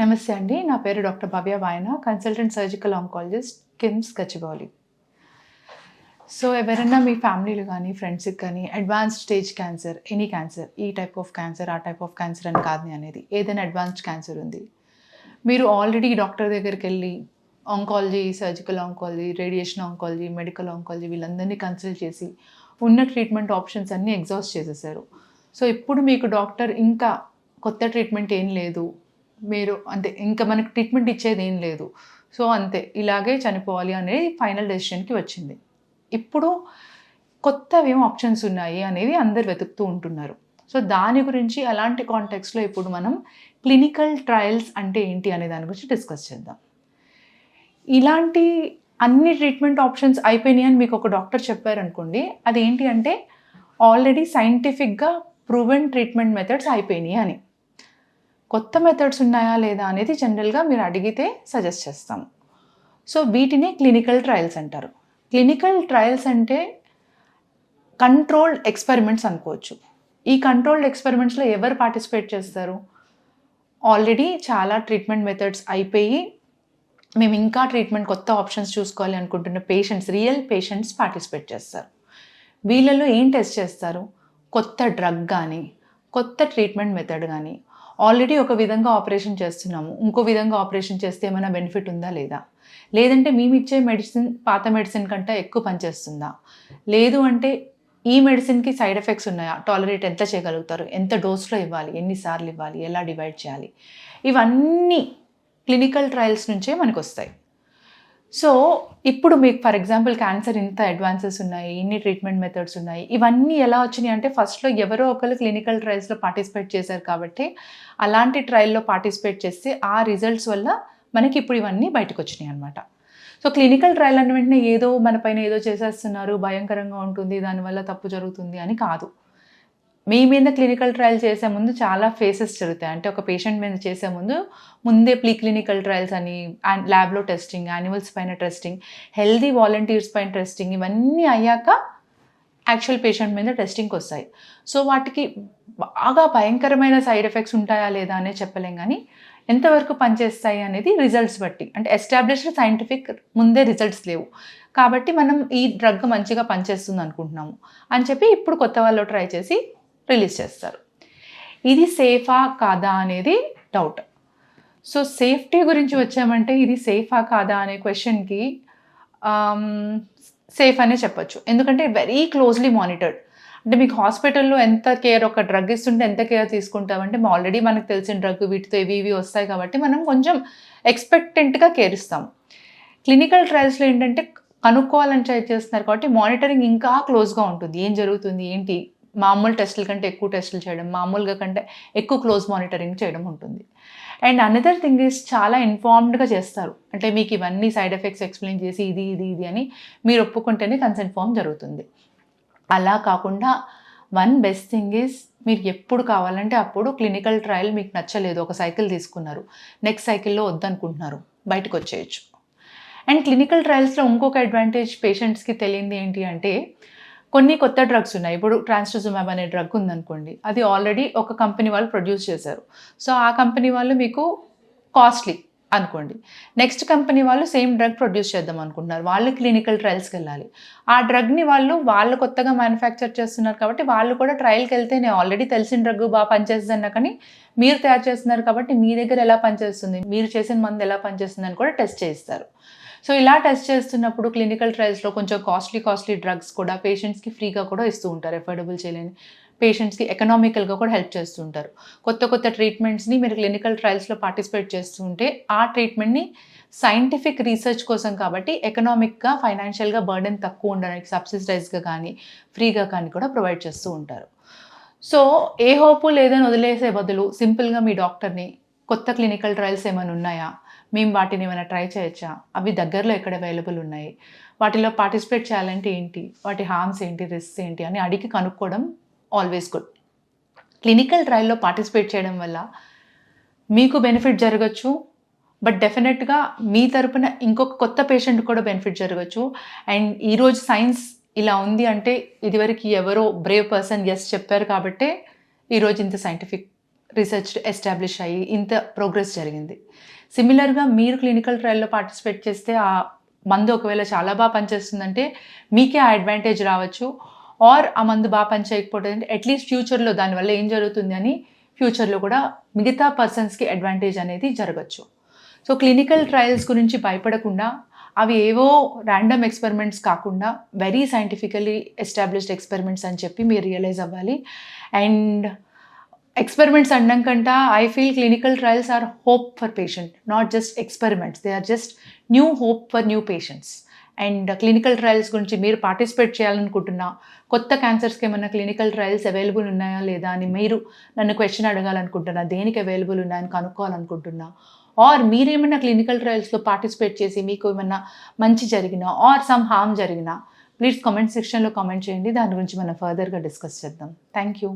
నమస్తే అండి. నా పేరు doctor Bhavya Vayana consultant surgical oncologist KIMS Gachibowli so ఎవరైనా మీ ఫ్యామిలీలు కానీ ఫ్రెండ్స్కి కానీ advanced stage cancer any cancer ఈ టైప్ ఆఫ్ క్యాన్సర్ ఆ టైప్ ఆఫ్ క్యాన్సర్ అని కాదు అనేది ఏదైనా అడ్వాన్స్డ్ క్యాన్సర్ ఉంది. మీరు ఆల్రెడీ డాక్టర్ దగ్గరికి వెళ్ళి oncology surgical oncology radiation oncology medical oncology వీళ్ళందరినీ కన్సల్ట్ చేసి ఉన్న ట్రీట్మెంట్ ఆప్షన్స్ అన్నీ ఎగ్జాస్ట్ చేసేసారు. సో ఇప్పుడు మీకు డాక్టర్ ఇంకా కొత్త ట్రీట్మెంట్ ఏం లేదు. మీరు అంతే ఇంకా మనకి ట్రీట్మెంట్ ఇచ్చేది ఏం లేదు. సో అంతే ఇలాగే చనిపోవాలి అనేది ఫైనల్ డెసిషన్కి వచ్చింది. ఇప్పుడు కొత్తవి ఏం ఆప్షన్స్ ఉన్నాయి అనేది అందరు వెతుకుతూ ఉంటున్నారు. సో దాని గురించి అలాంటి కాంటెక్స్లో ఇప్పుడు మనం క్లినికల్ ట్రయల్స్ అంటే ఏంటి అనే దాని గురించి డిస్కస్ చేద్దాం. ఇలాంటి అన్ని ట్రీట్మెంట్ ఆప్షన్స్ అయిపోయినాయి అని మీకు ఒక డాక్టర్ చెప్పారనుకోండి అది ఏంటి అంటే ఆల్రెడీ సైంటిఫిక్గా ప్రూవెన్ ట్రీట్మెంట్ మెథడ్స్ అయిపోయినాయి అని. కొత్త మెథడ్స్ ఉన్నాయా లేదా అనేది జనరల్గా మీరు అడిగితే సజెస్ట్ చేస్తాం. సో వీటిని క్లినికల్ ట్రయల్స్ అంటారు. క్లినికల్ ట్రయల్స్ అంటే కంట్రోల్డ్ ఎక్స్పెరిమెంట్స్ అనుకోవచ్చు. ఈ కంట్రోల్డ్ ఎక్స్పెరిమెంట్స్లో ఎవరు పార్టిసిపేట్ చేస్తారు? ఆల్రెడీ చాలా ట్రీట్మెంట్ మెథడ్స్ అయిపోయి మేము ఇంకా ట్రీట్మెంట్ కొత్త ఆప్షన్స్ చూసుకోవాలి అనుకుంటున్న పేషెంట్స్ రియల్ పేషెంట్స్ పార్టిసిపేట్ చేస్తారు. వీళ్ళలో ఏం టెస్ట్ చేస్తారు? కొత్త డ్రగ్ కానీ కొత్త ట్రీట్మెంట్ మెథడ్ కానీ ఆల్రెడీ ఒక విధంగా ఆపరేషన్ చేస్తున్నాము. ఇంకో విధంగా ఆపరేషన్ చేస్తే ఏమైనా బెనిఫిట్ ఉందా లేదా? లేదంటే మేము ఇచ్చే మెడిసిన్ పాత మెడిసిన్ కంటే ఎక్కువ పనిచేస్తుందా? లేదు అంటే ఈ మెడిసిన్కి సైడ్ ఎఫెక్ట్స్ ఉన్నాయా? టాలరేట్ ఎంత చేయగలుగుతారు? ఎంత డోస్లో ఇవ్వాలి? ఎన్నిసార్లు ఇవ్వాలి? ఎలా డివైడ్ చేయాలి? ఇవన్నీ క్లినికల్ ట్రయల్స్ నుంచే మనకు వస్తాయి సో ఇప్పుడు మీకు ఫర్ ఎగ్జాంపుల్ క్యాన్సర్ ఇంత అడ్వాన్సెస్ ఉన్నాయి ఇన్ని ట్రీట్మెంట్ మెథడ్స్ ఉన్నాయి ఇవన్నీ ఎలా వచ్చినాయి అంటే ఫస్ట్లో ఎవరో ఒకరు క్లినికల్ ట్రయల్స్లో పార్టిసిపేట్ చేశారు కాబట్టి అలాంటి ట్రయల్లో పార్టిసిపేట్ చేస్తే ఆ రిజల్ట్స్ వల్ల మనకి ఇప్పుడు ఇవన్నీ బయటకు వచ్చినాయి అనమాట సో క్లినికల్ ట్రయల్ అన్న వెంటనే ఏదో మన పైన ఏదో చేసేస్తున్నారు భయంకరంగా ఉంటుంది దానివల్ల తప్పు జరుగుతుంది అని కాదు. మీ మీద క్లినికల్ ట్రయల్ చేసే ముందు చాలా ఫేసెస్ జరుగుతాయి. అంటే ఒక పేషెంట్ మీద చేసే ముందు ముందే ప్లీ క్లినికల్ ట్రయల్స్ అని ల్యాబ్లో టెస్టింగ్ యానిమల్స్ పైన టెస్టింగ్ హెల్దీ వాలంటీర్స్ పైన టెస్టింగ్ ఇవన్నీ అయ్యాక యాక్చువల్ పేషెంట్ మీద టెస్టింగ్కి వస్తాయి. సో వాటికి బాగా భయంకరమైన సైడ్ ఎఫెక్ట్స్ ఉంటాయా లేదా అనే చెప్పలేం కానీ ఎంతవరకు పనిచేస్తాయి అనేది రిజల్ట్స్ బట్టి. అంటే ఎస్టాబ్లిష్డ్ సైంటిఫిక్ ముందే రిజల్ట్స్ లేవు. కాబట్టి మనం ఈ డ్రగ్ మంచిగా పనిచేస్తుంది అనుకుంటున్నాము. అని చెప్పి ఇప్పుడు కొత్త వాళ్ళు ట్రై చేసి రిలీజ్ చేస్తారు. ఇది సేఫా కాదా అనేది డౌట్ సో సేఫ్టీ గురించి వచ్చామంటే ఇది సేఫా కాదా అనే క్వశ్చన్కి సేఫ్ అనే చెప్పొచ్చు. ఎందుకంటే వెరీ క్లోజ్లీ మానిటర్డ్ అంటే మీకు హాస్పిటల్లో ఎంత కేర్ ఒక డ్రగ్ ఇస్తుంటే ఎంత కేర్ తీసుకుంటామంటే ఆల్రెడీ మనకు తెలిసిన డ్రగ్ వీటితో ఇవి ఇవి వస్తాయి కాబట్టి మనం కొంచెం ఎక్స్పెక్టెంట్గా కేర్ ఇస్తాం. క్లినికల్ ట్రయల్స్లో ఏంటంటే కనుక్కోవాలని ట్రై చేస్తున్నారు కాబట్టి మానిటరింగ్ ఇంకా క్లోజ్గా ఉంటుంది. ఏం జరుగుతుంది ఏంటి? మామూలు టెస్టుల కంటే ఎక్కువ టెస్టులు చేయడం మామూలుగా కంటే ఎక్కువ క్లోజ్ మానిటరింగ్ చేయడం ఉంటుంది. అండ్ అనదర్ థింగ్ ఈస్ చాలా ఇన్ఫార్మ్డ్గా చేస్తారు. అంటే మీకు ఇవన్నీ సైడ్ ఎఫెక్ట్స్ ఎక్స్ప్లెయిన్ చేసి ఇది ఇది ఇది అని మీరు ఒప్పుకుంటేనే కన్సెంట్ ఫామ్ జరుగుతుంది. అలా కాకుండా వన్ బెస్ట్ థింగ్ ఈజ్ మీరు ఎప్పుడు కావాలంటే అప్పుడు క్లినికల్ ట్రయల్ మీకు నచ్చలేదు ఒక సైకిల్ తీసుకున్నారు. నెక్స్ట్ సైకిల్లో వద్దనుకుంటున్నారు బయటకు వచ్చేయచ్చు. అండ్ క్లినికల్ ట్రయల్స్లో ఇంకొక అడ్వాంటేజ్ పేషెంట్స్కి తెలియంది ఏంటి అంటే కొన్ని కొత్త డ్రగ్స్ ఉన్నాయి. ఇప్పుడు ట్రాన్స్టోజుమాబ్ అనే డ్రగ్ ఉందనుకోండి. అది ఆల్రెడీ ఒక కంపెనీ వాళ్ళు ప్రొడ్యూస్ చేశారు. సో ఆ కంపెనీ వాళ్ళు మీకు కాస్ట్లీ అనుకోండి. నెక్స్ట్ కంపెనీ వాళ్ళు సేమ్ డ్రగ్ ప్రొడ్యూస్ చేద్దాం అనుకుంటున్నారు. వాళ్ళు క్లినికల్ ట్రయల్స్కి వెళ్ళాలి. ఆ డ్రగ్ని వాళ్ళు వాళ్ళు కొత్తగా మ్యానుఫ్యాక్చర్ చేస్తున్నారు కాబట్టి వాళ్ళు కూడా ట్రయల్కి వెళ్తే నేను ఆల్రెడీ తెలిసిన డ్రగ్ బాగా పనిచేస్తుంది అన్న కానీ మీరు తయారు చేస్తున్నారు కాబట్టి మీ దగ్గర ఎలా పనిచేస్తుంది? మీరు చేసిన మందు ఎలా పనిచేస్తుంది అని కూడా టెస్ట్ చేస్తారు సో ఇలా టెస్ట్ చేస్తున్నప్పుడు క్లినికల్ ట్రయల్స్లో కొంచెం కాస్ట్లీ కాస్ట్లీ డ్రగ్స్ కూడా పేషెంట్స్కి ఫ్రీగా కూడా ఇస్తూ ఉంటారు ఎఫోర్డబుల్ చేయలేని పేషెంట్స్కి ఎకనామికల్గా కూడా హెల్ప్ చేస్తూ ఉంటారు. కొత్త కొత్త ట్రీట్మెంట్స్ని మీరు క్లినికల్ ట్రయల్స్లో పార్టిసిపేట్ చేస్తుంటే ఆ ట్రీట్మెంట్ని సైంటిఫిక్ రీసెర్చ్ కోసం కాబట్టి ఎకనామిక్గా ఫైనాన్షియల్గా బర్డెన్ తక్కువ ఉండడానికి సబ్సిడైజ్గా కానీ ఫ్రీగా కానీ కూడా ప్రొవైడ్ చేస్తూ ఉంటారు. సో ఏ హోపు లేదని వదిలేసే బదులు సింపుల్గా మీ డాక్టర్ని కొత్త క్లినికల్ ట్రయల్స్ ఏమైనా ఉన్నాయా? మేము వాటిని ఏమైనా ట్రై చేయొచ్చా? అవి దగ్గరలో ఎక్కడ అవైలబుల్ ఉన్నాయి? వాటిలో పార్టిసిపేట్ చేయాలంటే ఏంటి? వాటి హార్మ్స్ ఏంటి? రిస్క్స్ ఏంటి? అని అడిగి కనుక్కోవడం ఆల్వేస్ గుడ్ క్లినికల్ ట్రయల్లో పార్టిసిపేట్ చేయడం వల్ల మీకు బెనిఫిట్ జరగచ్చు. బట్ డెఫినెట్గా మీ తరపున ఇంకొక కొత్త పేషెంట్ కూడా బెనిఫిట్ జరగచ్చు. అండ్ ఈరోజు సైన్స్ ఇలా ఉంది అంటే ఇదివరకు ఎవరో బ్రేవ్ పర్సన్ ఎస్ చెప్పారు కాబట్టే ఈరోజు ఇంత సైంటిఫిక్ రీసెర్చ్ ఎస్టాబ్లిష్ అయ్యి ఇంత ప్రోగ్రెస్ జరిగింది. సిమిలర్గా మీరు క్లినికల్ ట్రయల్లో పార్టిసిపేట్ చేస్తే ఆ మందు ఒకవేళ చాలా బాగా పనిచేస్తుందంటే మీకే ఆ అడ్వాంటేజ్ రావచ్చు. ఆర్ ఆ మందు బాగా పనిచేయకపోతే అట్లీస్ట్ ఫ్యూచర్లో దానివల్ల ఏం జరుగుతుంది అని ఫ్యూచర్లో కూడా మిగతా పర్సన్స్కి అడ్వాంటేజ్ అనేది జరగచ్చు. సో క్లినికల్ ట్రయల్స్ గురించి భయపడకుండా అవి ఏవో ర్యాండమ్ ఎక్స్పెరిమెంట్స్ కాకుండా వెరీ సైంటిఫికలీ ఎస్టాబ్లిష్డ్ ఎక్స్పెరిమెంట్స్ అని చెప్పి మీరు రియలైజ్ అవ్వాలి. అండ్ ఎక్స్పెరిమెంట్స్ అనడం కంట I feel clinical trials are hope for patient not just experiments they are just new hope for new patients and clinical trials గురించి మీరు participate చేయాలనుకుంటున్నా కొత్త క్యాన్సర్స్కి ఏమైనా క్లినికల్ ట్రయల్స్ అవైలబుల్ ఉన్నాయా లేదా అని మీరు నన్ను క్వశ్చన్ అడగాలనుకుంటున్నా దేనికి అవైలబుల్ ఉన్నాయని కనుక్కోవాలనుకుంటున్నా ఆర్ మీరేమైనా క్లినికల్ ట్రయల్స్లో పార్టిసిపేట్ చేసి మీకు ఏమైనా మంచి జరిగినా ఆర్ సమ్ హామ్ జరిగినా ప్లీజ్ కామెంట్ సెక్షన్లో కామెంట్ చేయండి. దాని గురించి మనం ఫర్దర్గా డిస్కస్ చేద్దాం. Thank you